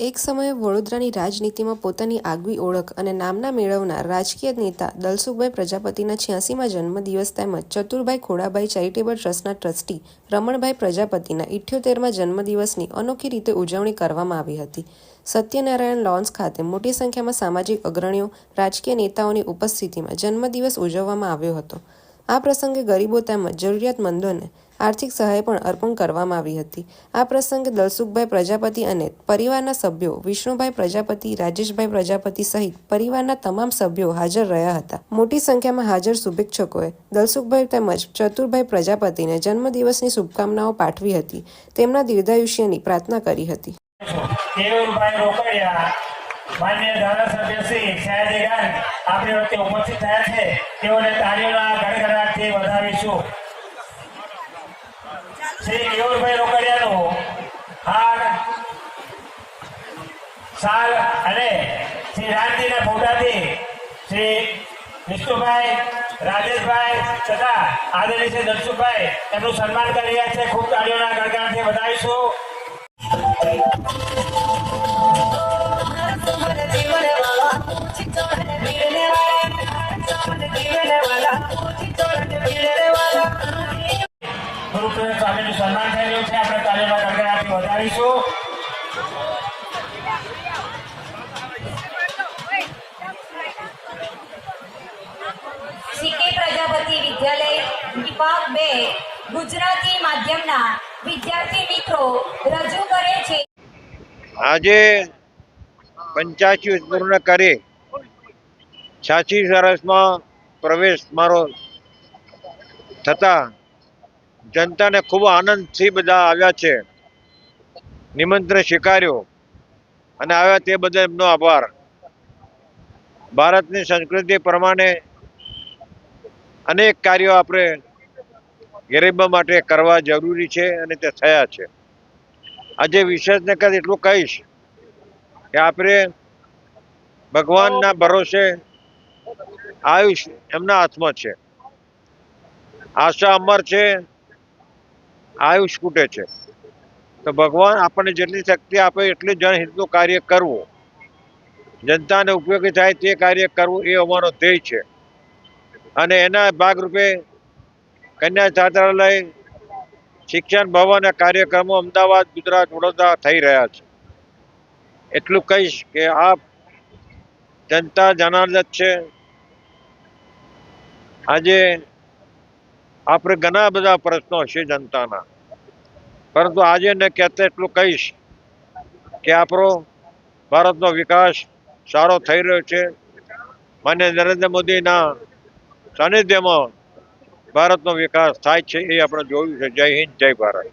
એક સમયે વડોદરાની રાજનીતિમાં પોતાની આગવી ઓળખ અને નામના મેળવનાર રાજકીય નેતા દલસુખભાઈ પ્રજાપતિના છ્યાસીમાં જન્મદિવસ તેમજ ચતુરભાઈ ખોડાભાઈ ચેરિટેબલ ટ્રસ્ટના ટ્રસ્ટી રમણભાઈ પ્રજાપતિના ઇઠ્યોતેરમાં જન્મદિવસની અનોખી રીતે ઉજવણી કરવામાં આવી હતી. સત્યનારાયણ લોન્સ ખાતે મોટી સંખ્યામાં સામાજિક અગ્રણીઓ, રાજકીય નેતાઓની ઉપસ્થિતિમાં જન્મદિવસ ઉજવવામાં આવ્યો હતો. આ પ્રસંગે ગરીબો તેમજ જરૂરિયાતમંદોને આર્થિક સહાય પણ અર્પણ કરવામાં આવી હતી. આ પ્રસંગે દલસુખભાઈ પ્રજાપતિ અને પરિવારના સભ્યો, વિષ્ણુભાઈ પ્રજાપતિ, રાજેશભાઈ પ્રજાપતિ સહિત પરિવારના તમામ સભ્યો હાજર રહ્યા હતા. મોટી સંખ્યામાં હાજર શુભેચ્છકોએ દલસુખભાઈ તેમજ ચતુરભાઈ પ્રજાપતિને જન્મદિવસની શુભકામનાઓ પાઠવી હતી. તેમના દીર્ઘાયુષ્યની પ્રાર્થના કરી હતી. માન્ય ધારાસભ્ય સયાજીગંજ આપણી વચ્ચે ઉપસ્થિત થયા છે. તેઓને તાળીઓના ગડગડાટથી વધાવીશું શ્રી કેયુરભાઈ રોકડિયાનું હાર સાલ અને શ્રી રામજીના ફોટાથી શ્રી વિષ્ણુભાઈ, રાજેશભાઈ તથા આદરણીય દલસુખભાઈ એમનું સન્માન કરી રહ્યા છે. ખૂબ તાળીઓના ગડગડાટથી વધાવીશું આજે પંચ્યાસી પૂર્ણ કરી છ્યાસી વર્ષમાં પ્રવેશ મારો થતા જનતાને ખૂબ આનંદથી બધા આવ્યા છે. નિમંત્રણ સ્વીકાર્યો. અને આવ્યા તે બદલ એમનો આભાર. ભારતની સંસ્કૃતિ પ્રમાણે અનેક કાર્યો આપણે ગરીબો માટે કરવા જરૂરી છે અને તે થયા છે. આજે વિશેષ ને કદ એટલું કહીશ કે આપણે ભગવાનના ભરોસે આયુષ એમના હાથમાં છે. આશા અમર છે, આયુષ કૂટે છે. તો ભગવાન આપણને જેટલી શક્તિ આપે એટલી જનહિતનું કાર્ય કરવું. જનતાને ઉપયોગી થાય તે કાર્ય કરવું એ અમારો ધ્યેય છે. અને એના ભાગરૂપે કન્યા છાત્રાલય, શિક્ષણ ભવન કાર્યક્રમો અમદાવાદ, ગુજરાત, વડોદરા થઈ રહ્યા છે. એટલું કહીશ કે આપ જનતા જનાર્દન છે. આજે આપણે ઘણા બધા પ્રશ્નો છે જનતાના. પરંતુ આજે ને કહેતા એટલું કહીશ કે આપણો ભારતનો વિકાસ સારો થઈ રહ્યો છે. મને નરેન્દ્ર મોદીના સાનિધ્યમાં ભારતનો વિકાસ થાય છે એ આપણે જોયું છે. જય હિન્દ, જય ભારત.